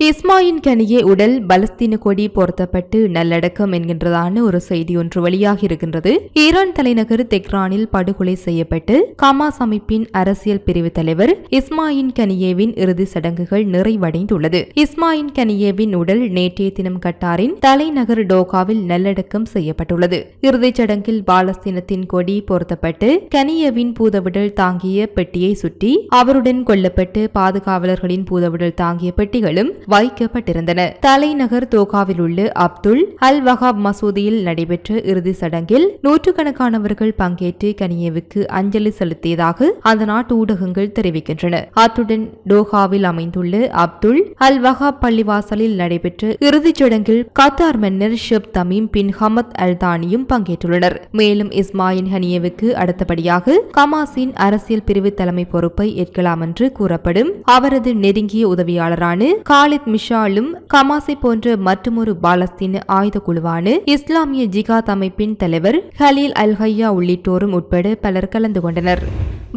Ismail கனியே உடல் பலஸ்தீன கொடி பொருத்தப்பட்டு நல்லடக்கம் என்கின்றதான ஒரு செய்தி ஒன்று வெளியாகி இருக்கின்றது. ஈரான் தலைநகர் தெக்ரானில் படுகொலை செய்யப்பட்டு கமாஸ் அமைப்பின் அரசியல் பிரிவு தலைவர் இஸ்மாயின் கனியேவின் இறுதி சடங்குகள் நிறைவடைந்துள்ளது. இஸ்மாயின் கனியேவின் உடல் நேற்றைய தினம் கட்டாரின் தலைநகர் டோகாவில் நல்லடக்கம் செய்யப்பட்டுள்ளது. இறுதிச் சடங்கில் பாலஸ்தீனத்தின் கொடி பொருத்தப்பட்டு கனியேவின் பூதவிடல் தாங்கிய பெட்டியை சுற்றி அவருடன் கொல்லப்பட்டு பாதுகாவலர்களின் பூதவிடல் தாங்கிய பெட்டிகளும் வைக்கப்பட்டிருந்தன. தலைநகர் தோகாவில் உள்ள அப்துல் அல் வஹாப் மசூதியில் நடைபெற்ற இறுதி சடங்கில் நூற்றுக்கணக்கானவர்கள் பங்கேற்று கனியேவுக்கு அஞ்சலி செலுத்தியதாக அந்த நாட்டு ஊடகங்கள் தெரிவிக்கின்றன. அத்துடன் டோஹாவில் அமைந்துள்ள அப்துல் அல் வஹாப் பள்ளிவாசலில் நடைபெற்ற இறுதிச் சடங்கில் கத்தார் மன்னர் ஷெப் தமீம் பின் ஹமத் அல் தானியும் பங்கேற்றுள்ளனர். மேலும் இஸ்மாயின் ஹனியவுக்கு அடுத்தபடியாக கமாசின் அரசியல் பிரிவு தலைமை பொறுப்பை ஏற்கலாம் என்று கூறப்படும் அவரது நெருங்கிய உதவியாளரான காலித் மிஷாலும் கமாசை போன்ற மற்றொரு பாலஸ்தீன ஆயுத குழுவான இஸ்லாமிய ஜிகாத் அமைப்பின் தலைவர் ஹலீல் அல் ஹையா உள்ளிட்டோரும் உட்பட பலர் கலந்து கொண்டனர்.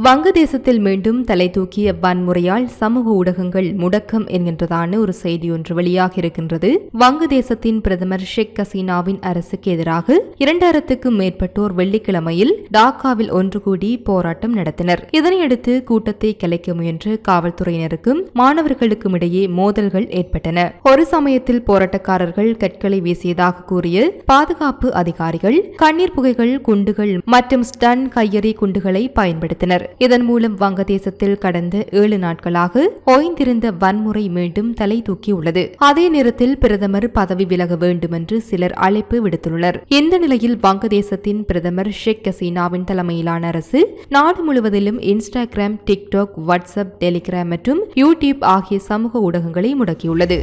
வங்கதேசத்தில் மீண்டும் தலை தூக்கிய வன்முறையால் சமூக ஊடகங்கள் முடக்கம் என்கின்றதான ஒரு செய்தி ஒன்று வெளியாக இருக்கின்றது. வங்கதேசத்தின் பிரதமர் ஷேக் ஹசீனாவின் அரசுக்கு எதிராக இரண்டாயிரத்துக்கும் மேற்பட்டோர் வெள்ளிக்கிழமையில் டாக்காவில் ஒன்று கூடி போராட்டம் நடத்தினர். இதனையடுத்து கூட்டத்தை கலைக்க முயன்ற காவல்துறையினருக்கும் மாணவர்களுக்கும் இடையே மோதல்கள் ஏற்பட்டன. ஒரு சமயத்தில் போராட்டக்காரர்கள் கற்களை வீசியதாக கூறிய பாதுகாப்பு அதிகாரிகள் கண்ணீர் புகைகள் குண்டுகள் மற்றும் ஸ்டன் கையெறி குண்டுகளை பயன்படுத்தினர். இதன் மூலம் வங்கதேசத்தில் கடந்த ஏழு நாட்களாக ஓய்ந்திருந்த வன்முறை மீண்டும் தலை தூக்கியுள்ளது. அதே நேரத்தில் பிரதமர் பதவி விலக வேண்டும் என்று சிலர் அழைப்பு விடுத்துள்ளனர். இந்த நிலையில் வங்கதேசத்தின் பிரதமர் ஷேக் ஹசீனாவின் தலைமையிலான அரசு நாடு முழுவதிலும் இன்ஸ்டாகிராம் டிக்டாக் வாட்ஸ்அப் டெலிகிராம் மற்றும் யூடியூப் ஆகிய சமூக ஊடகங்களை முடக்கியுள்ளது.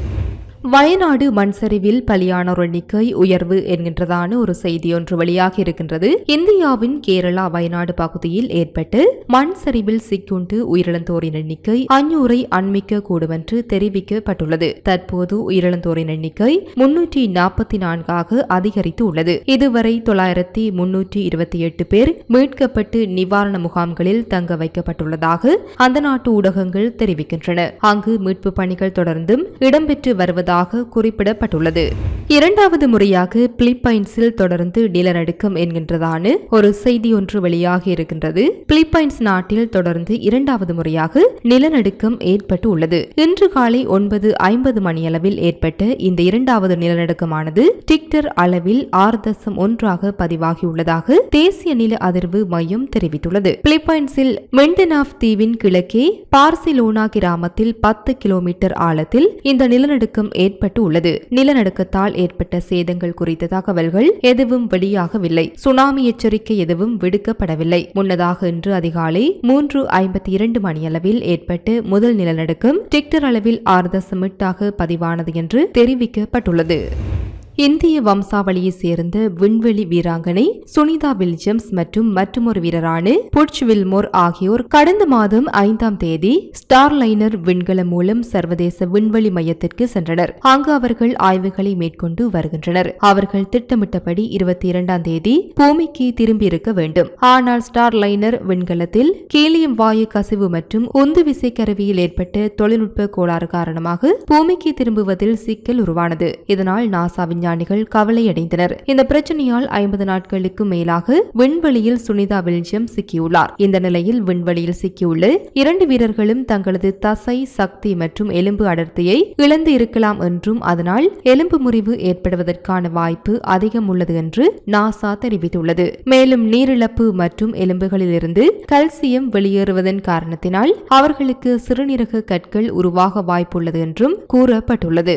வயநாடு மண் சரிவில் பலியானோர் எண்ணிக்கை உயர்வு என்கின்றதான ஒரு செய்தி ஒன்று வெளியாக இருக்கின்றது. இந்தியாவின் கேரளா வயநாடு பகுதியில் ஏற்பட்டு மண் சரிவில் சிக்குண்டு உயிரிழந்தோரின் எண்ணிக்கை அஞ்சூரை அண்மிக்க கூடும் என்று தெரிவிக்கப்பட்டுள்ளது. தற்போது உயிரிழந்தோரின் எண்ணிக்கை முன்னூற்றி நாற்பத்தி நான்காக அதிகரித்து உள்ளது இதுவரை தொள்ளாயிரத்தி முன்னூற்றி இருபத்தி எட்டு பேர் மீட்கப்பட்டு நிவாரண முகாம்களில் தங்க வைக்கப்பட்டுள்ளதாக அந்த நாட்டு ஊடகங்கள் தெரிவிக்கின்றன. அங்கு மீட்பு பணிகள் தொடர்ந்தும் இடம்பெற்று வருவதாக உள்ளதாக குறிப்பிடப்பட்டுள்ளது. இரண்டாவது முறையாக பிலிப்பைன்ஸில் தொடர்ந்து நிலநடுக்கம் என்கின்றதான ஒரு செய்தி ஒன்று வெளியாகி இருக்கின்றது. பிலிப்பைன்ஸ் நாட்டில் தொடர்ந்து இரண்டாவது முறையாக நிலநடுக்கம் ஏற்பட்டு உள்ளது. இன்று காலை ஒன்பது ஐம்பது மணியளவில் ஏற்பட்ட இந்த இரண்டாவது நிலநடுக்கமானது டிக்டர் அளவில் ஆறு தசம் ஒன்றாக பதிவாகியுள்ளதாக தேசிய நில அதிர்வு மையம் தெரிவித்துள்ளது. பிலிப்பைன்ஸில் மெண்டனாஃப் தீவின் கிழக்கே பார்சிலோனா கிராமத்தில் பத்து கிலோமீட்டர் ஆழத்தில் இந்த நிலநடுக்கம் ஏற்பட்டு உள்ளது நிலநடுக்கத்தால் ஏற்பட்ட சேதங்கள் குறித்த தகவல்கள் எதுவும் வெளியாகவில்லை. சுனாமி எச்சரிக்கை எதுவும் விடுக்கப்படவில்லை. முன்னதாக இன்று அதிகாலை மூன்று ஐம்பத்தி இரண்டு மணியளவில் ஏற்பட்டு முதல் நிலநடுக்கம் டிக்டர் அளவில் ஆறு தசம் எட்டாக பதிவானது என்று தெரிவிக்கப்பட்டுள்ளது. இந்திய வம்சாவளியைச் சேர்ந்த விண்வெளி வீராங்கனை சுனிதா வில்ஜம்ஸ் மற்றும் மற்றொரு வீரரான புட்ச் வில்மோர் ஆகியோர் கடந்த மாதம் ஐந்தாம் தேதி ஸ்டார்லைனர் விண்கலம் மூலம் சர்வதேச விண்வெளி மையத்திற்கு சென்றனர். அங்கு அவர்கள் ஆய்வுகளை மேற்கொண்டு வருகின்றனர். அவர்கள் திட்டமிட்டபடி இருபத்தி இரண்டாம் தேதி பூமிக்கு திரும்பியிருக்க வேண்டும். ஆனால் ஸ்டார்லைனர் விண்கலத்தில் கீலியம் வாயு கசிவு மற்றும் உந்து விசை கருவியில் ஏற்பட்ட தொழில்நுட்ப கோளாறு காரணமாக பூமிக்கு திரும்புவதில் சிக்கல் உருவானது. இதனால் நாசா விஞ்ஞானிகள் கவலையடைந்தனர். இந்த பிரச்சனையால் ஐம்பது நாட்களுக்கு மேலாக விண்வெளியில் சுனிதா வில்ஜியம் சிக்கியுள்ளார். இந்த நிலையில் விண்வெளியில் சிக்கியுள்ள இரண்டு வீரர்களும் தங்களது தசை சக்தி மற்றும் எலும்பு அடர்த்தியை இழந்து இருக்கலாம் என்றும் அதனால் எலும்பு முறிவு ஏற்படுவதற்கான வாய்ப்பு அதிகம் உள்ளது என்று நாசா தெரிவித்துள்ளது. மேலும் நீரிழப்பு மற்றும் எலும்புகளிலிருந்து கல்சியம் வெளியேறுவதன் காரணத்தினால் அவர்களுக்கு சிறுநீரக கற்கள் உருவாக வாய்ப்புள்ளது என்றும் கூறப்பட்டுள்ளது.